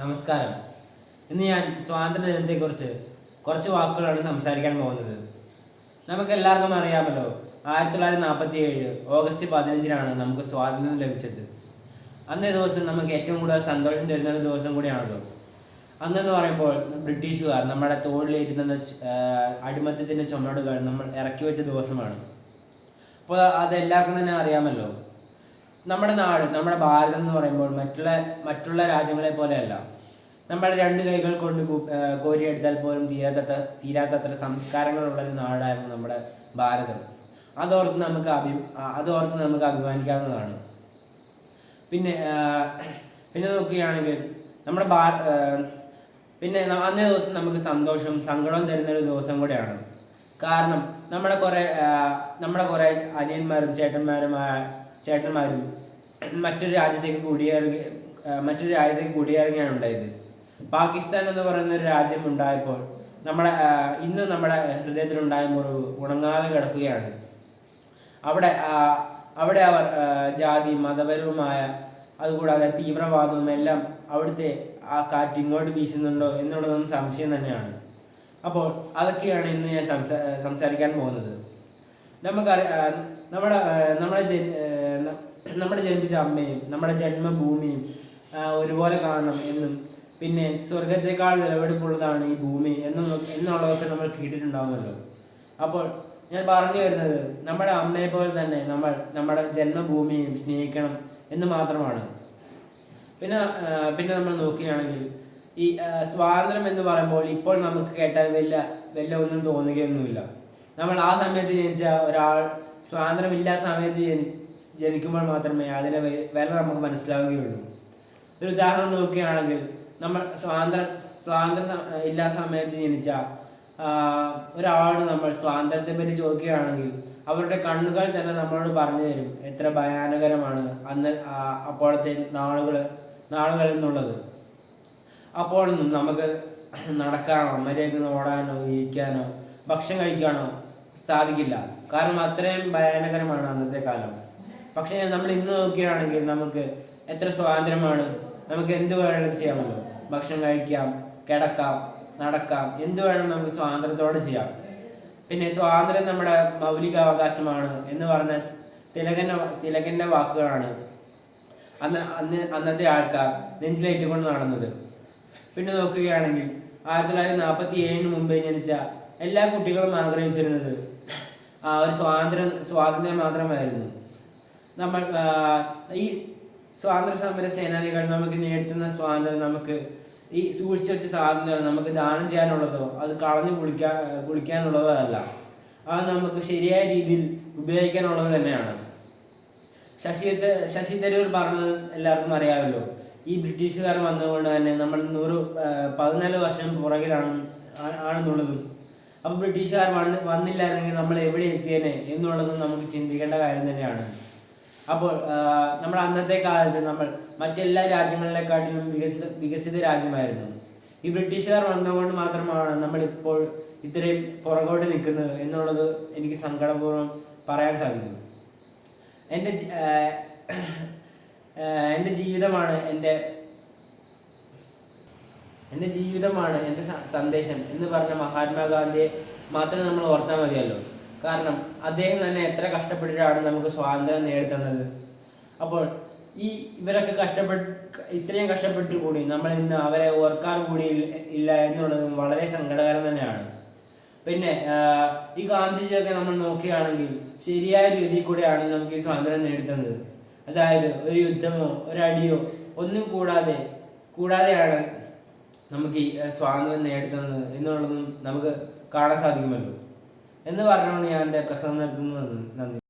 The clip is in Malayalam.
നമസ്കാരം. ഇന്ന് ഞാൻ സ്വാതന്ത്ര്യ ദിനത്തെക്കുറിച്ച് കുറച്ച് വാക്കുകളാണ് സംസാരിക്കാൻ പോകുന്നത്. നമുക്ക് എല്ലാവർക്കും അറിയാമല്ലോ ആയിരത്തി തൊള്ളായിരത്തി നാൽപ്പത്തി ഏഴ് ഓഗസ്റ്റ് പതിനഞ്ചിനാണ് നമുക്ക് സ്വാതന്ത്ര്യം ലഭിച്ചത്. അന്നേ ദിവസം നമുക്ക് ഏറ്റവും കൂടുതൽ സന്തോഷം തരുന്ന ഒരു ദിവസം കൂടിയാണല്ലോ അന്നെന്ന് പറയുമ്പോൾ ബ്രിട്ടീഷുകാർ നമ്മുടെ തോളിലേറ്റുന്ന അടിമത്തത്തിന്റെ ചുമടുകൾ നമ്മൾ ഇറക്കി വെച്ച ദിവസമാണ്. അപ്പോൾ അതെല്ലാവർക്കും തന്നെ അറിയാമല്ലോ നമ്മുടെ നാട് നമ്മുടെ ഭാരതം എന്ന് പറയുമ്പോൾ മറ്റുള്ള മറ്റുള്ള രാജ്യങ്ങളെ പോലെയല്ല. നമ്മൾ രണ്ട് കൈകൾ കൊണ്ട് കോരിയെടുത്താൽ പോലും തീരാത്തത്ര തീരാത്തത്ര സംസ്കാരങ്ങളുള്ള ഒരു നാടായിരുന്നു നമ്മുടെ ഭാരതം. അതോർത്ത് നമുക്ക് അഭി അതോർത്ത് നമുക്ക് അഭിമാനിക്കാവുന്നതാണ്. പിന്നെ പിന്നെ നോക്കുകയാണെങ്കിൽ നമ്മുടെ ഭാ പിന്നെ അന്നേ ദിവസം നമുക്ക് സന്തോഷവും സങ്കടവും തരുന്ന ഒരു ദിവസം കൂടെയാണ്. കാരണം നമ്മുടെ കുറേ നമ്മുടെ കുറേ അനിയന്മാരും ചേട്ടന്മാരും ചേട്ടന്മാരും മറ്റൊരു രാജ്യത്തേക്ക് കുടിയേറുക മറ്റൊരു രാജ്യത്തേക്ക് കുടിയേറുകയാണ് ഉണ്ടായത്. പാകിസ്ഥാൻ എന്ന് പറയുന്ന ഒരു രാജ്യം ഉണ്ടായപ്പോൾ നമ്മുടെ ഇന്ന് നമ്മുടെ ഹൃദയത്തിലുണ്ടായ മുറിവ് ഉണങ്ങാതെ കിടക്കുകയാണ്. അവിടെ അവിടെ അവർ ജാതി മതപരവുമായ അതുകൂടാതെ തീവ്രവാദവും എല്ലാം അവിടുത്തെ ആ കാറ്റ് ഇങ്ങോട്ട് വീശുന്നുണ്ടോ എന്നുള്ളതും സംശയം തന്നെയാണ്. അപ്പോൾ അതൊക്കെയാണ് ഇന്ന് ഞാൻ സംസാ സംസാരിക്കാൻ പോകുന്നത്. നമുക്കറി നമ്മുടെ നമ്മുടെ നമ്മുടെ ജനിപ്പിച്ച അമ്മയും നമ്മുടെ ജന്മഭൂമിയും ഒരുപോലെ കാണണം എന്നും പിന്നെ സ്വർഗത്തെക്കാൾ വിലവെടുപ്പുള്ളതാണ് ഈ ഭൂമി എന്നും എന്നുള്ളതൊക്കെ നമ്മൾ കേട്ടിട്ടുണ്ടാവുമല്ലോ. അപ്പോൾ ഞാൻ പറഞ്ഞു വരുന്നത് നമ്മുടെ അമ്മയെ പോലെ തന്നെ നമ്മൾ നമ്മുടെ ജന്മഭൂമിയും സ്നേഹിക്കണം എന്ന് മാത്രമാണ്. പിന്നെ പിന്നെ നമ്മൾ നോക്കുകയാണെങ്കിൽ ഈ സ്വാതന്ത്ര്യം എന്ന് പറയുമ്പോൾ ഇപ്പോൾ നമുക്ക് കേട്ടാൽ വലിയ വലിയ ഒന്നും തോന്നുകയൊന്നുമില്ല. നമ്മൾ ആ സമയത്ത് ജനിച്ച ഒരാൾ സ്വാതന്ത്ര്യമില്ലാത്ത സമയത്ത് ജനി ജനിക്കുമ്പോൾ മാത്രമേ അതിനെ വില നമുക്ക് മനസ്സിലാവുകയുള്ളൂ. ഒരു ഉദാഹരണം നോക്കുകയാണെങ്കിൽ നമ്മൾ സ്വാതന്ത്ര്യ സ്വാതന്ത്ര്യ ഇല്ലാത്ത ഇല്ലാ സമയത്ത് ജനിച്ച ഒരാളോട് നമ്മൾ സ്വാതന്ത്ര്യത്തെ പറ്റി ചോദിക്കുകയാണെങ്കിൽ അവരുടെ കണ്ണുകൾ തന്നെ നമ്മളോട് പറഞ്ഞു തരും എത്ര ഭയാനകരമാണ് അന്ന് അപ്പോഴത്തെ നാളുകൾ നാളുകൾ എന്നുള്ളത് അപ്പോഴൊന്നും നമുക്ക് നടക്കാനോ മര്യാദ ഓടാനോ ഇരിക്കാനോ ഭക്ഷണം കഴിക്കാനോ സാധിക്കില്ല കാരണം അത്രയും ഭയാനകരമാണ് അന്നത്തെ കാലം. പക്ഷേ നമ്മൾ ഇന്ന് നോക്കുകയാണെങ്കിൽ നമുക്ക് എത്ര സ്വാതന്ത്ര്യമാണ്. നമുക്ക് എന്ത് വേണമെങ്കിലും ചെയ്യാമല്ലോ. ഭക്ഷണം കഴിക്കാം കിടക്കാം നടക്കാം എന്ത് വേണം നമുക്ക് സ്വാതന്ത്ര്യത്തോടെ ചെയ്യാം. പിന്നെ സ്വാതന്ത്ര്യം നമ്മുടെ മൗലിക അവകാശമാണ് എന്ന് പറഞ്ഞ തിലകന്റെ തിലകന്റെ വാക്കുകളാണ് അന്ന് അന്ന് അന്നത്തെ ആൾക്കാർ നെഞ്ചിലേറ്റുകൊണ്ട് നടന്നത്. പിന്നെ നോക്കുകയാണെങ്കിൽ ആയിരത്തി തൊള്ളായിരത്തി നാൽപ്പത്തി ഏഴിന് മുമ്പേ ജനിച്ച എല്ലാ കുട്ടികളും ആഗ്രഹിച്ചിരുന്നത് ഒരു സ്വാതന്ത്ര്യം സ്വാതന്ത്ര്യം മാത്രമായിരുന്നു. നമ്മൾ ഈ സ്വാതന്ത്ര്യ സമര സേനാനികൾ നമുക്ക് നേടുന്ന സ്വാതന്ത്ര്യം നമുക്ക് ഈ സൂക്ഷിച്ചു വെച്ച സ്വാതന്ത്ര്യം നമുക്ക് ദാനം ചെയ്യാനുള്ളതോ അത് കളഞ്ഞു കുളിക്കാൻ കുളിക്കാനുള്ളതോ അല്ല അത് നമുക്ക് ശരിയായ രീതിയിൽ ഉപയോഗിക്കാനുള്ളത് തന്നെയാണ്. ശശി ശശി തരൂർ പറഞ്ഞത് എല്ലാവർക്കും അറിയാമല്ലോ. ഈ ബ്രിട്ടീഷുകാർ വന്നതുകൊണ്ട് തന്നെ നമ്മൾ നൂറ് പതിനാല് വർഷം പുറകിലാണ് ആണെന്നുള്ളതും. ബ്രിട്ടീഷുകാർ വന്ന് വന്നില്ലായിരുന്നെങ്കിൽ നമ്മൾ എവിടെ എത്തിയേനെ എന്നുള്ളത് നമുക്ക് ചിന്തിക്കേണ്ട കാര്യം തന്നെയാണ്. അപ്പോൾ നമ്മൾ അന്നത്തെ കാലത്ത് നമ്മൾ മറ്റെല്ലാ രാജ്യങ്ങളിലെക്കാട്ടിലും വികസിത വികസിത രാജ്യമായിരുന്നു. ഈ ബ്രിട്ടീഷുകാർ വന്നതുകൊണ്ട് മാത്രമാണ് നമ്മൾ ഇപ്പോൾ ഇത്രയും പുറകോട്ട് നിൽക്കുന്നത് എന്നുള്ളത് എനിക്ക് സങ്കടപൂർവം പറയാൻ സാധിക്കും. എന്റെ എന്റെ ജീവിതമാണ് എന്റെ എന്റെ ജീവിതമാണ് എന്റെ സന്ദേശം എന്ന് പറഞ്ഞ മഹാത്മാഗാന്ധിയെ മാത്രം നമ്മൾ ഓർത്താൽ മതിയല്ലോ. കാരണം അദ്ദേഹം തന്നെ എത്ര കഷ്ടപ്പെട്ടിട്ടാണ് നമുക്ക് സ്വാതന്ത്ര്യം നേടിത്തന്നത്. അപ്പോൾ ഈ ഇവരൊക്കെ കഷ്ടപ്പെട്ട് ഇത്രയും കഷ്ടപ്പെട്ട് കൂടി നമ്മൾ ഇന്ന് അവരെ ഓർക്കാൻ കൂടി ഇല്ല- എന്നുള്ളതും വളരെ സങ്കടകരം തന്നെയാണ്. പിന്നെ ഈ ഗാന്ധിജിയൊക്കെ നമ്മൾ നോക്കുകയാണെങ്കിൽ ശരിയായ രീതിയിൽ കൂടെയാണ് നമുക്ക് ഈ സ്വാതന്ത്ര്യം നേടിത്തന്നത്. അതായത് ഒരു യുദ്ധമോ ഒരടിയോ ഒന്നും കൂടാതെ കൂടാതെയാണ് നമുക്ക് ഈ സ്വാതന്ത്ര്യം നേടിത്തന്നത് എന്നുള്ളതും നമുക്ക് കാണാൻ സാധിക്കുമല്ലോ. എന്ന് പറഞ്ഞുകൊണ്ട് ഞാൻ എന്റെ പ്രസംഗം നിർത്തുന്നത് നന്ദി.